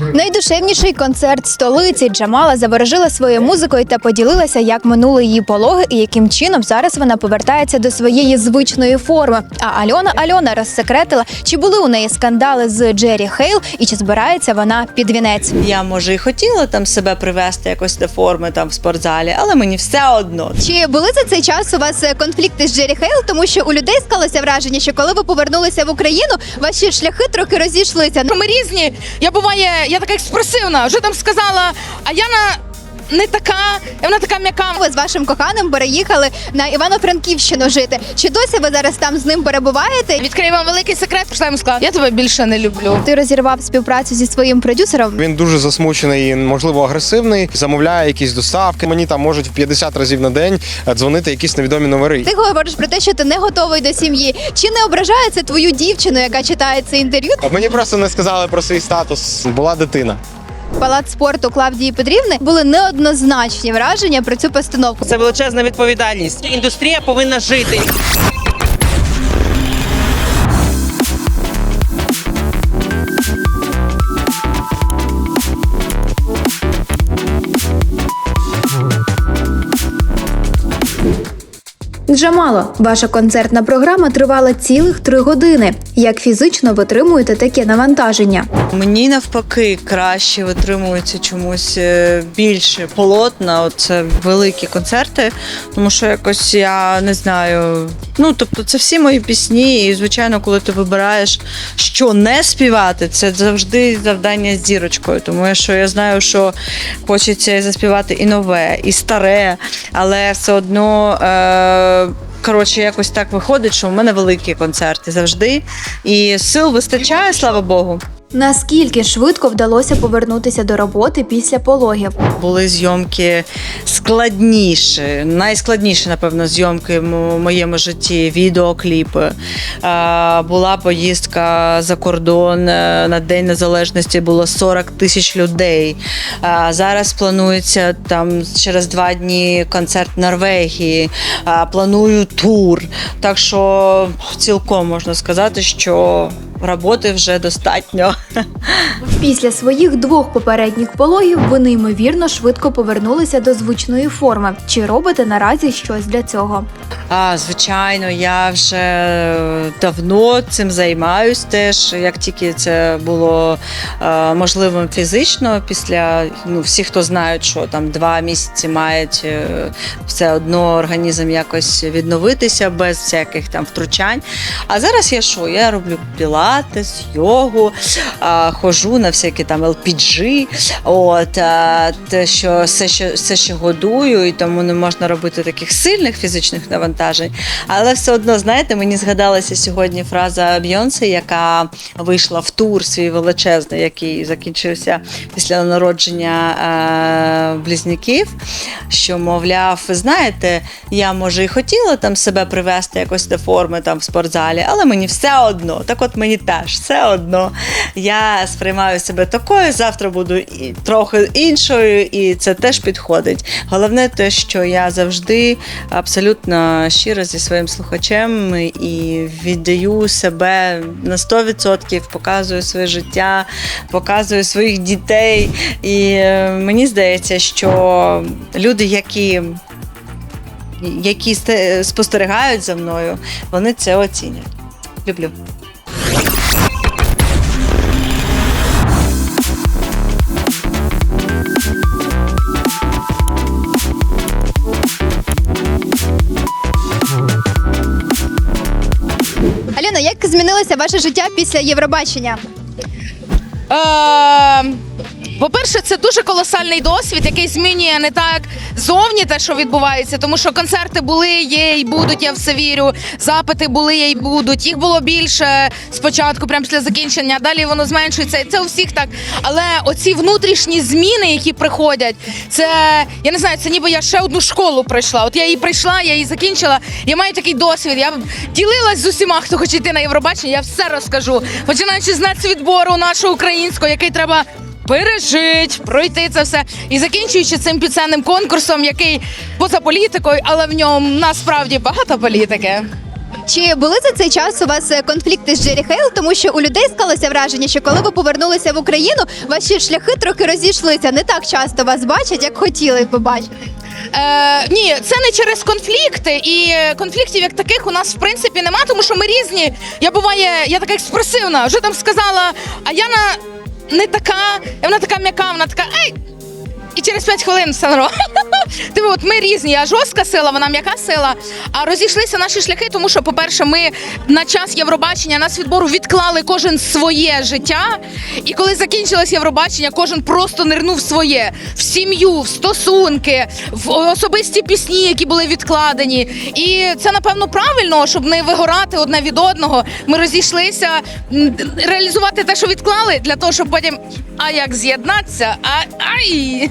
Найдушевніший концерт столиці Джамала заворожила своєю музикою та поділилася, як минули її пологи і яким чином зараз вона повертається до своєї звичної форми. А Альона Альона розсекретила, чи були у неї скандали з Джері Хейл і чи збирається вона під вінець. Я може і хотіла там себе привести якось до форми там в спортзалі, але мені все одно. Чи були за цей час у вас е, конфлікти з Джері Хейл? Тому що у людей склалося враження, що коли ви повернулися в Україну, ваші шляхи трохи розійшлися. Ми різні. Я буває, я така експресивна. Вже там сказала, а Яна не така, вона така м'яка. Ви з вашим коханим переїхали на Івано-Франківщину жити. Чи досі ви зараз там з ним перебуваєте? Відкрию вам великий секрет, прийшла йому сказала, я тебе більше не люблю. Ти розірвав співпрацю зі своїм продюсером. Він дуже засмучений, і, можливо, агресивний. Замовляє якісь доставки. Мені там можуть в 50 разів на день е, дзвонити якісь невідомі номери. Ти говориш про те, що ти не готовий до сім'ї. Чи не ображає це твою дівчину, яка читає це інтерв'ю? Мені просто не сказали про свій статус. Була дитина. Палац спорту Клавдії Петрівни були неоднозначні враження про цю постановку. Це величезна відповідальність. Індустрія повинна жити. Джамало, ваша концертна програма тривала цілих три години. Як фізично витримуєте таке навантаження? Мені навпаки краще витримується чомусь е, більше полотна. Оце великі концерти, тому що якось я не знаю. Ну тобто, це всі мої пісні, і звичайно, коли ти вибираєш, що не співати, це завжди завдання з зірочкою. Тому що я знаю, що хочеться заспівати і нове, і старе, але все одно. Е- Коротше, якось так виходить, що в мене великі концерти завжди. І сил вистачає, слава Богу. Наскільки швидко вдалося повернутися до роботи після пологів? Були зйомки складніші, найскладніші, напевно, зйомки в моєму житті, відеокліпи. Е, Була поїздка за кордон е, на День Незалежності, було 40 тисяч людей. Е, Зараз планується там через два дні концерт в Норвегії. Планую тур. Так що цілком можна сказати, що роботи вже достатньо. Після своїх двох попередніх пологів ви неймовірно швидко повернулися до звичної форми. Чи робите наразі щось для цього? А, звичайно, я вже давно цим займаюсь теж. Як тільки це було е, можливим фізично, після ну, всі, хто знають, що там два місяці мають е, все одно організм якось відновитися без всяких там втручань. А зараз я що? Я роблю пілатес, йогу, е, хожу на всякі там LPG, от, е, те, що все, ще, все ще годую, і тому не можна робити таких сильних фізичних навантажень. Але все одно, знаєте, мені згадалася сьогодні фраза Бйонсе, яка вийшла в тур свій величезний, який закінчився після народження е, близнюків. Що, мовляв, знаєте, я може і хотіла там себе привести якось до форми там в спортзалі, але мені все одно. Так от мені теж все одно. Я сприймаю себе такою, завтра буду і трохи іншою, і це теж підходить. Головне те, що я завжди абсолютно щиро зі своїм слухачем і віддаю себе на 100%, показую своє життя, показую своїх дітей. І е, мені здається, що люди, які які спостерігають за мною, вони це оцінять. Люблю. Змінилося ваше життя після Євробачення? Е, по-перше, це дуже колосальний досвід, який змінює не так зовні те, що відбувається, тому що концерти були, є і будуть, я все вірю. Запити були, є і будуть. Їх було більше спочатку, прямо після закінчення, далі воно зменшується. Це у всіх так. Але оці внутрішні зміни, які приходять, це я не знаю, це ніби я ще одну школу пройшла. От я її прийшла, я її закінчила. Я маю такий досвід. Я ділилась з усіма, хто хоче йти на Євробачення. Я все розкажу. Починаючи з нацвідбору нашого українського, який треба пережить, пройти це все. І закінчуючи цим піценним конкурсом, який поза політикою, але в ньому насправді багато політики. Чи були за цей час у вас е, конфлікти з Джері Хейл? Тому що у людей склалося враження, що коли ви повернулися в Україну, ваші шляхи трохи розійшлися. Не так часто вас бачать, як хотіли б бачити. Е, ні, це не через конфлікти, і е, конфліктів як таких у нас в принципі нема, тому що ми різні. Я буває, я така експресивна, вже там сказала, а Яна не така, вона така м'яка, вона така ей. І через 5 хвилин нормально. Типу, от ми різні. Я жорстка сила, вона м'яка сила. А розійшлися наші шляхи, тому що, по-перше, ми на час Євробачення нас відбору відклали кожен своє життя. І коли закінчилось Євробачення, кожен просто нирнув своє в сім'ю, в стосунки, в особисті пісні, які були відкладені. І це напевно правильно, щоб не вигорати одне від одного. Ми розійшлися реалізувати те, що відклали, для того, щоб потім а як з'єднатися? А ай!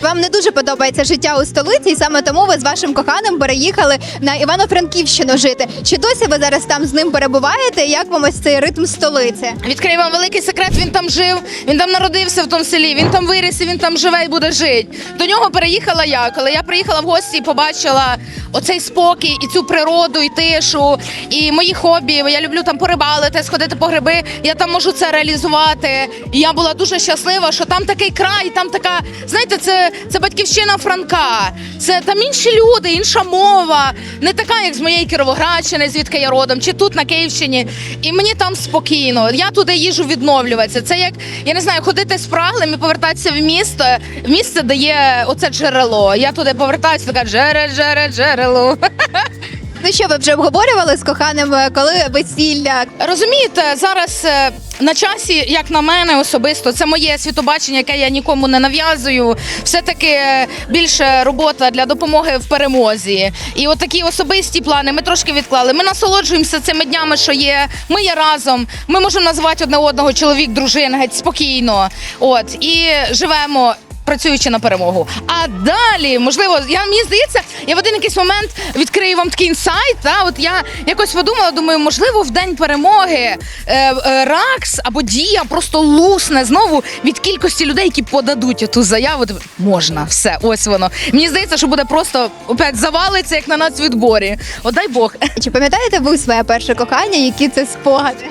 Вам не дуже подобається життя у столиці, і саме тому ви з вашим коханим переїхали на Івано-Франківщину жити. Чи досі ви зараз там з ним перебуваєте? Як вам ось цей ритм столиці? Відкрию вам великий секрет. Він там жив, він там народився в тому селі. Він там виріс, і він там живе і буде жити. До нього переїхала я. Коли я приїхала в гості і побачила оцей спокій і цю природу, і тишу, і мої хобі. Я люблю там порибалити, сходити по гриби. Я там можу це реалізувати. І я була дуже щаслива, що там такий край, там така, знаєте, це, це батьківщина Франка. Це там інші люди, інша мова, не така, як з моєї Кіровоградщини, звідки я родом, чи тут на Київщині. І мені там спокійно. Я туди їжу відновлюватися. Це як я не знаю, ходити з праглим і повертатися в місто. В місце, де є оце джерело. Я туди повертаюся, така джере, джере, джерело. Ну що ви вже обговорювали з коханим, е, коли весілля? Розумієте, зараз е, на часі, як на мене особисто, це моє світобачення, яке я нікому не нав'язую. Все-таки е, більше робота для допомоги в перемозі. І от такі особисті плани ми трошки відклали. Ми насолоджуємося цими днями, що є. Ми є разом. Ми можемо називати одне одного чоловік, дружин, геть спокійно. От і живемо. Працюючи на перемогу. А далі, можливо, я мені здається, я в один якийсь момент відкрию вам такий інсайт. Та от я якось подумала, думаю, можливо, в день перемоги е, е, Ракс або Дія просто лусне знову від кількості людей, які подадуть ту заяву. Типу, Можна, все, ось воно. Мені здається, що буде просто опять завалиться, як на нацвідборі. От дай Бог. Чи пам'ятаєте ви своє перше кохання? Які це спогади?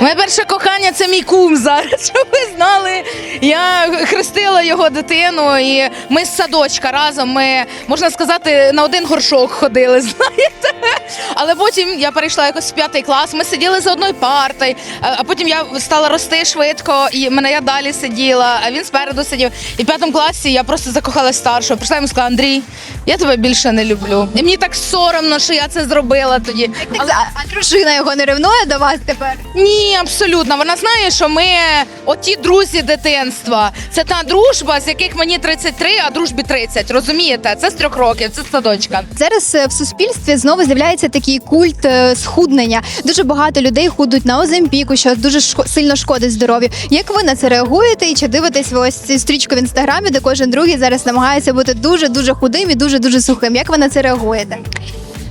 Моє перше кохання це мій кум зараз. Щоб ви знали. Я хрестила його дитину, і ми з садочка разом. Ми можна сказати, на один горшок ходили. Знаєте, але потім я перейшла якось в п'ятий клас. Ми сиділи за одною партою, а потім я стала рости швидко, і мене я далі сиділа, а він спереду сидів. І в п'ятому класі я просто закохалась старшого. Прийшла йому сказала, Андрій, я тебе більше не люблю. І мені так соромно, що я це зробила тоді. Так, а, а дружина його не ревнує до вас тепер? Ні, абсолютно. Вона знає, що ми оті друзі дитинства. Це та дружба, з яких мені 33, а дружбі 30. Розумієте? Це з трьох років, це садочка. Зараз е, в суспільстві знову з'являється такий культ е, схуднення. Дуже багато людей худуть на оземпіку, що дуже шко- сильно шкодить здоров'ю. Як ви на це реагуєте? І чи дивитесь ви ось цю стрічку в інстаграмі, де кожен другий зараз намагається бути дуже дуже худим і дуже дуже сухим? Як ви на це реагуєте?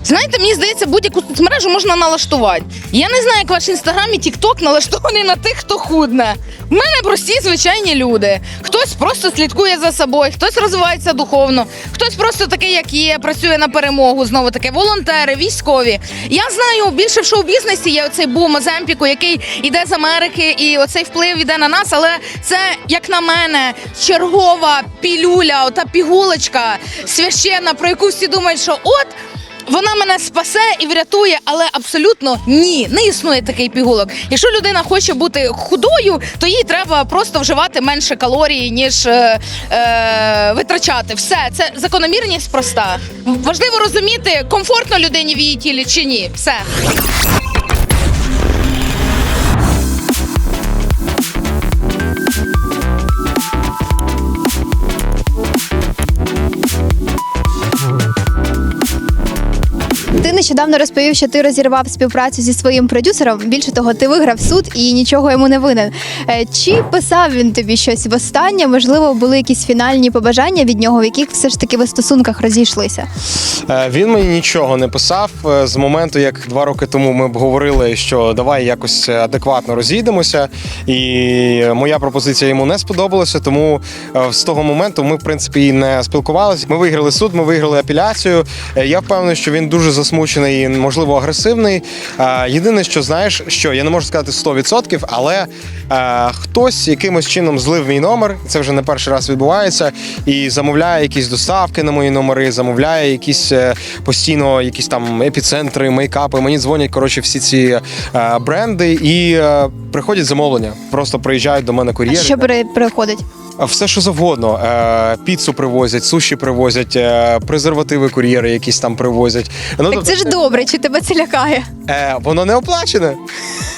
Знаєте, мені здається, будь-яку соцмережу можна налаштувати. Я не знаю, як ваш інстаграм і тікток налаштований на тих, хто худне. В мене прості звичайні люди. Хтось просто слідкує за собою, хтось розвивається духовно, хтось просто такий, як є, працює на перемогу. Знову таки, волонтери, військові. Я знаю, більше в шоу-бізнесі є оцей бум Оземпіку, який іде з Америки, і оцей вплив іде на нас. Але це, як на мене, чергова пілюля, ота пігулочка священна, про яку всі думають, що от. Вона мене спасе і врятує, але абсолютно ні, не існує такий пігулок. Якщо людина хоче бути худою, то їй треба просто вживати менше калорій, ніж е, е, витрачати. Все, це закономірність проста. Важливо розуміти, комфортно людині в її тілі чи ні. Все. Нещодавно розповів, що ти розірвав співпрацю зі своїм продюсером. Більше того, ти виграв суд і нічого йому не винен. Е, Чи писав він тобі щось востаннє? Можливо, були якісь фінальні побажання від нього, в яких все ж таки ви стосунках розійшлися? Е, Він мені нічого не писав Е, з моменту, як два роки тому ми обговорили, що давай якось адекватно розійдемося, і моя пропозиція йому не сподобалася. Тому з того моменту ми, в принципі, і не спілкувалися. Ми виграли суд, ми виграли апеляцію. Я впевнений, що він дуже засмучений неосвічений, і, можливо, агресивний. Єдине, що знаєш, що я не можу сказати 100%, але хтось якимось чином злив мій номер. Це вже не перший раз відбувається, і замовляє якісь доставки на мої номери, замовляє якісь е, постійно якісь там епіцентри, мейкапи. Мені дзвонять коротше всі ці е, бренди і е, приходять замовлення. Просто приїжджають до мене А кур'єри. що при- приходить? Все, що завгодно. Піцу привозять, суші привозять, презервативи кур'єри якісь там привозять. Ну, Так це ж добре, чи тебе це лякає? е, воно не оплачене.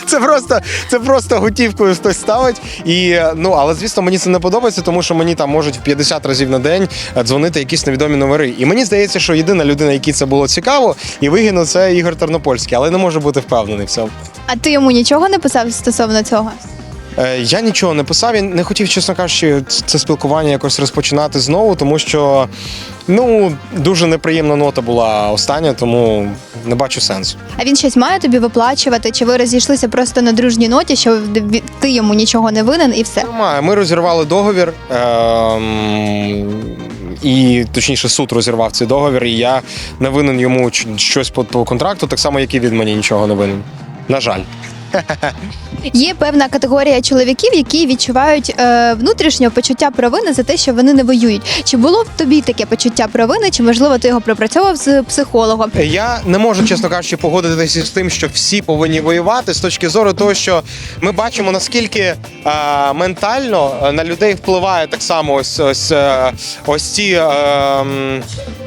Це просто, це просто готівкою хтось ставить. І, е, ну, але звісно, мені це не подобається, тому що мені там можуть в 50 разів на день е, дзвонити якісь невідомі номери. І мені здається, що єдина людина, якій це було цікаво, і вигідно, це Ігор Тернопольський, але не можу бути впевнений в цьому. А ти йому нічого не писав стосовно цього? Е, Я нічого не писав, я не хотів, чесно кажучи, це спілкування якось розпочинати знову, тому що ну дуже неприємна нота була остання, тому не бачу сенсу. А він щось має тобі виплачувати? Чи ви розійшлися просто на дружній ноті, що ти йому нічого не винен і все? Немає. Ми розірвали договір. Ем... І точніше, суд розірвав цей договір, і я не винен йому щось по, по контракту, так само, як і він мені нічого не винен. На жаль. Є певна категорія чоловіків, які відчувають е, внутрішнє почуття провини за те, що вони не воюють. Чи було в тобі таке почуття провини, чи можливо ти його пропрацьовував з психологом? Я не можу, чесно кажучи, погодитися з тим, що всі повинні воювати з точки зору того, що ми бачимо наскільки е, ментально е, на людей впливає так само ось ось, е, ось ці е,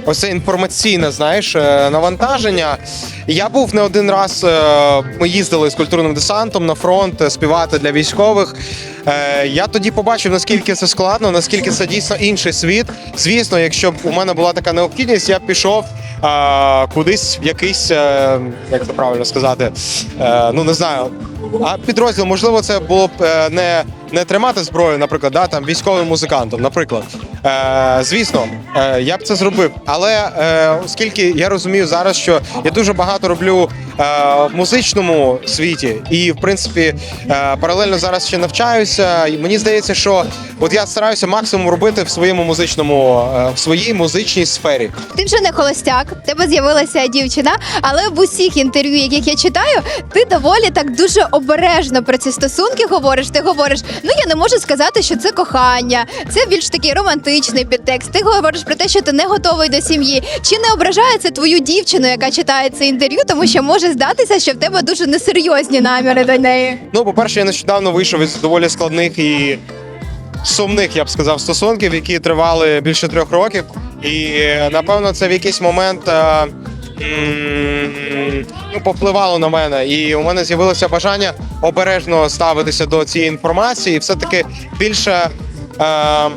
ось це інформаційне, знаєш, е, навантаження. Я був не один раз. е, Ми їздили з культурним десантом на фронт е, співати для військових. Е, Я тоді побачив, наскільки це складно, наскільки це дійсно інший світ. Звісно, якщо б у мене була така необхідність, я б пішов а, кудись в якийсь, е, як це правильно сказати, е, ну не знаю. А підрозділ, можливо, це було б е, не, не тримати зброю, наприклад, да, там військовим музикантом, наприклад. Е, звісно, е, я б це зробив. Але е, оскільки я розумію зараз, що я дуже багато роблю е, в музичному світі, і в принципі е, паралельно зараз ще навчаюся. І мені здається, що от я стараюся максимум робити в своєму музичному, е, в своїй музичній сфері. Ти вже не холостяк, в тебе з'явилася дівчина, але в усіх інтерв'ю, яких я читаю, ти доволі так дуже обережно про ці стосунки говориш. Ти говориш, ну я не можу сказати, що це кохання, це більш такий романтичний підтекст. Ти говориш про те, що ти не готовий до сім'ї. Чи не ображає це твою дівчину, яка читає це інтерв'ю, тому що може здатися, що в тебе дуже несерйозні наміри до неї. Ну, по-перше, я нещодавно вийшов із доволі складних і сумних, я б сказав, стосунків, які тривали більше трьох років. І напевно це в якийсь момент. е, м, Ну, попливало на мене, і у мене з'явилося бажання обережно ставитися до цієї інформації, і все-таки більше е,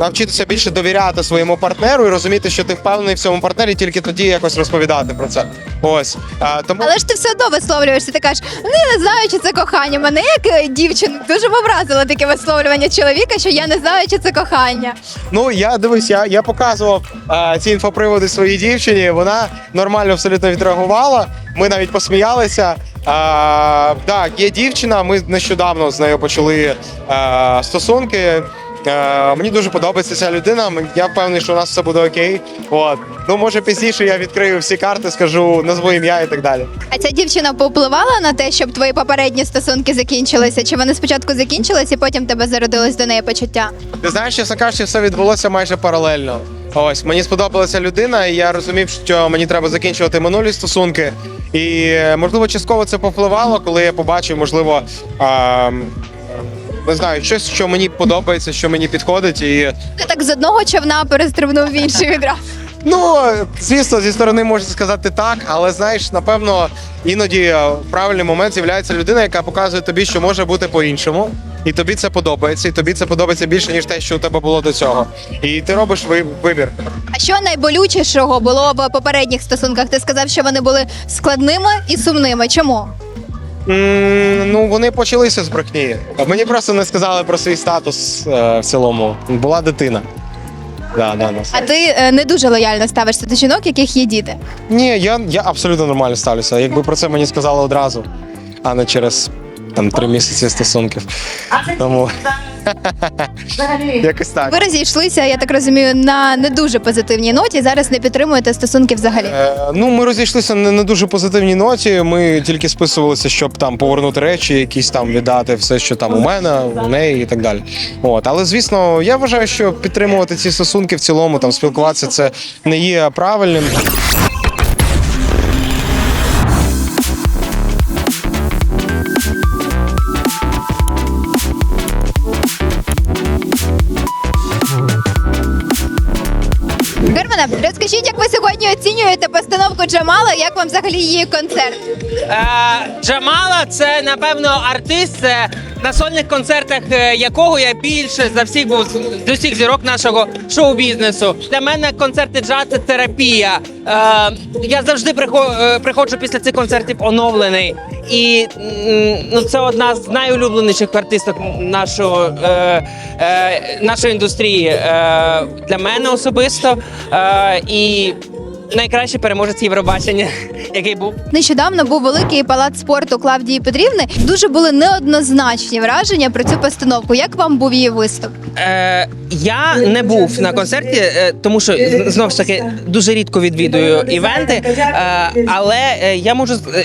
навчитися більше довіряти своєму партнеру і розуміти, що ти впевнений в цьому партнері, тільки тоді якось розповідати про це. Ось е, тому Але ж ти все одно висловлюєшся. Ти кажеш, ну я не знаю, чи це кохання. Мене як е, дівчину дуже образило таке висловлювання чоловіка, що я не знаю, чи це кохання. Ну я дивись, я, я показував е, ці інфоприводи своїй дівчині. Вона нормально абсолютно відреагувала. Ми навіть посміялися. Е, так, є дівчина. Ми нещодавно з нею почали е, стосунки. Е, мені дуже подобається ця людина. Я впевнений, що у нас все буде окей. От ну може пізніше я відкрию всі карти, скажу назву ім'я і так далі. А ця дівчина повпливала на те, щоб твої попередні стосунки закінчилися? Чи вони спочатку закінчились і потім тебе зародилось до неї почуття? Ти знаєш, чесно кажучи, все відбулося майже паралельно. Ось мені сподобалася людина, і я розумів, що мені треба закінчувати минулі стосунки. І е, можливо, частково це повпливало, коли я побачив, можливо, а, не знаю, щось, що мені подобається, що мені підходить. І Ти так з одного човна перестрибнув в інший відразу. ну, звісно, зі сторони можна сказати так, але знаєш, напевно, іноді е, в правильний момент з'являється людина, яка показує тобі, що може бути по-іншому. І тобі це подобається, і тобі це подобається більше, ніж те, що у тебе було до цього. І ти робиш ви- вибір. А що найболючішого було в попередніх стосунках? Ти сказав, що вони були складними і сумними. Чому? Ну, вони почалися з брехні. Мені просто не сказали про свій статус е, в цілому. Була дитина. Да, да, да. А ти е, не дуже лояльно ставишся до жінок, яких є діти. Ні, я, я абсолютно нормально ставлюся. Якби про це мені сказали одразу, а не через там три місяці стосунків. Тому Якось так. Ви розійшлися, я так розумію, на не дуже позитивній ноті. Зараз не підтримуєте стосунки взагалі. Е, ну, ми розійшлися на не дуже позитивній ноті. Ми тільки списувалися, щоб там повернути речі, якісь там віддати, все, що там у мене, у неї і так далі. От, але звісно, я вважаю, що підтримувати ці стосунки в цілому, там спілкуватися, це не є правильним. Германа, розкажіть, як ви сьогодні оцінюєте постановку Джамала? Як вам взагалі її концерт? Е, Джамала це напевно артист, на сольних концертах е, якого я більше за всіх був з усіх зірок нашого шоу-бізнесу. Для мене концерти джаз це терапія. Е, я завжди е, приходжу після цих концертів оновлений. І ну, це одна з найулюбленіших артисток нашого, е, е, нашої індустрії е, для мене особисто. Е, і найкращий переможець Євробачення, який був. Нещодавно був великий палац спорту Клавдії Петрівни. Дуже були неоднозначні враження про цю постановку. Як вам був її виступ? Е, я не був на концерті, е, тому що з- знову ж таки дуже рідко відвідую івенти. Е, але е, я можу е,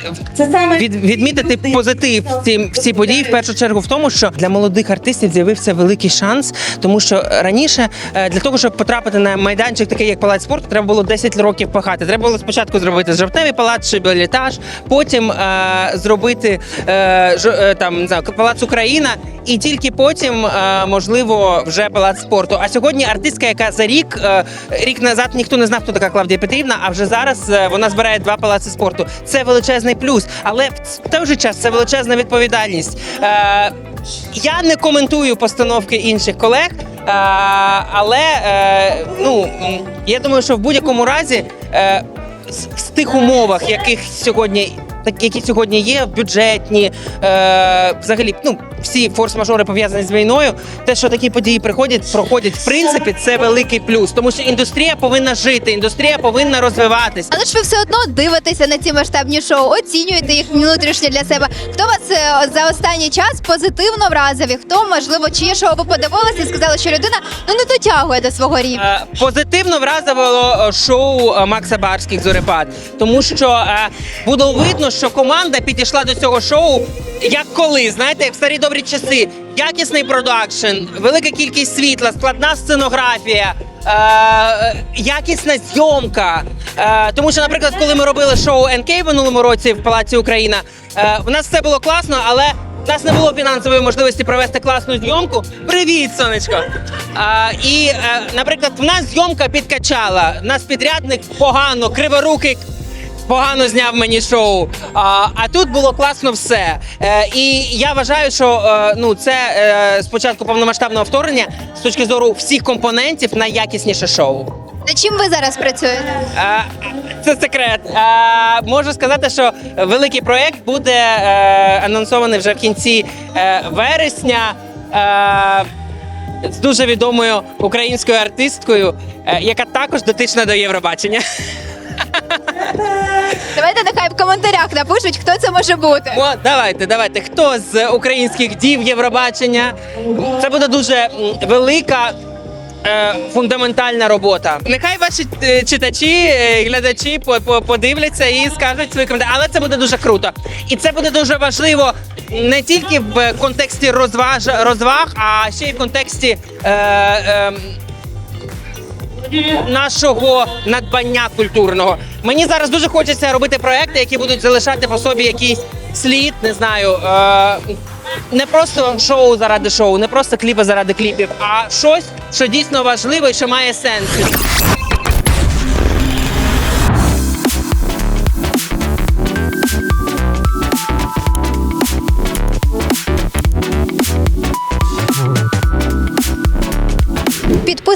від, відмітити позитив в цій, в цій події в першу чергу в тому, що для молодих артистів з'явився великий шанс, тому що раніше е, для того, щоб потрапити на майданчик, такий як палац спорту, треба було 10 років пахати. Треба було спочатку зробити жовтневий палац, шибелітаж, потім е, зробити е, ж, е, там не знаю, палац Україна, і тільки потім е, можливо вже палац спорту. А сьогодні артистка, яка за рік е, рік назад ніхто не знав, хто така Клавдія Петрівна, а вже зараз е, вона збирає два палаци спорту. Це величезний плюс, але в той же час це величезна відповідальність. Е, я не коментую постановки інших колег. Е, але е, ну я думаю, що в будь-якому разі е, в тих умовах, яких сьогодні. Так, які сьогодні є, бюджетні, е, взагалі, ну всі форс-мажори пов'язані з війною. Те, що такі події приходять, проходять, в принципі, це великий плюс, тому що індустрія повинна жити, індустрія повинна розвиватись. Але ж ви все одно дивитеся на ці масштабні шоу, оцінюєте їх внутрішньо для себе. Хто вас е, за останній час позитивно вразив? І хто, можливо, чиє шоу ви подивилися і сказали, що людина ну не дотягує до свого рівня? Е, Позитивно вразило е, шоу Макса Барських Зорепад, тому що е, було видно, що команда підійшла до цього шоу як коли, знаєте, як в старі добрі часи. Якісний продакшн, велика кількість світла, складна сценографія. Е, якісна зйомка. Е, тому що, наприклад, коли ми робили шоу НК в минулому році в Палаці Україна, е, в нас все було класно, але у нас не було фінансової можливості провести класну зйомку. Привіт, сонечко! А, і, е, наприклад, в нас зйомка підкачала. У нас підрядник погано, криворукий. Погано зняв мені шоу. А, а тут було класно все. Е, і я вважаю, що е, ну це е, спочатку повномасштабного вторгнення з точки зору всіх компонентів найякісніше шоу. Над чим ви зараз працюєте? Е, Це секрет. Е, Можу сказати, що великий проєкт буде е, анонсований вже в кінці е, вересня. е, З дуже відомою українською артисткою, е, яка також дотична до Євробачення. Давайте нехай в коментарях напишуть, хто це може бути. О, давайте, давайте. Хто з українських дів Євробачення? Це буде дуже велика. е, Фундаментальна робота. Нехай ваші е, читачі, е, глядачі по- подивляться і скажуть свої коментарі. Але це буде дуже круто. І це буде дуже важливо не тільки в контексті розваж, розваг, а ще й в контексті е, е, нашого надбання культурного. Мені зараз дуже хочеться робити проекти, які будуть залишати по собі якийсь слід, не знаю. Е- не просто шоу заради шоу, не просто кліпи заради кліпів, а щось, що дійсно важливе і що має сенс.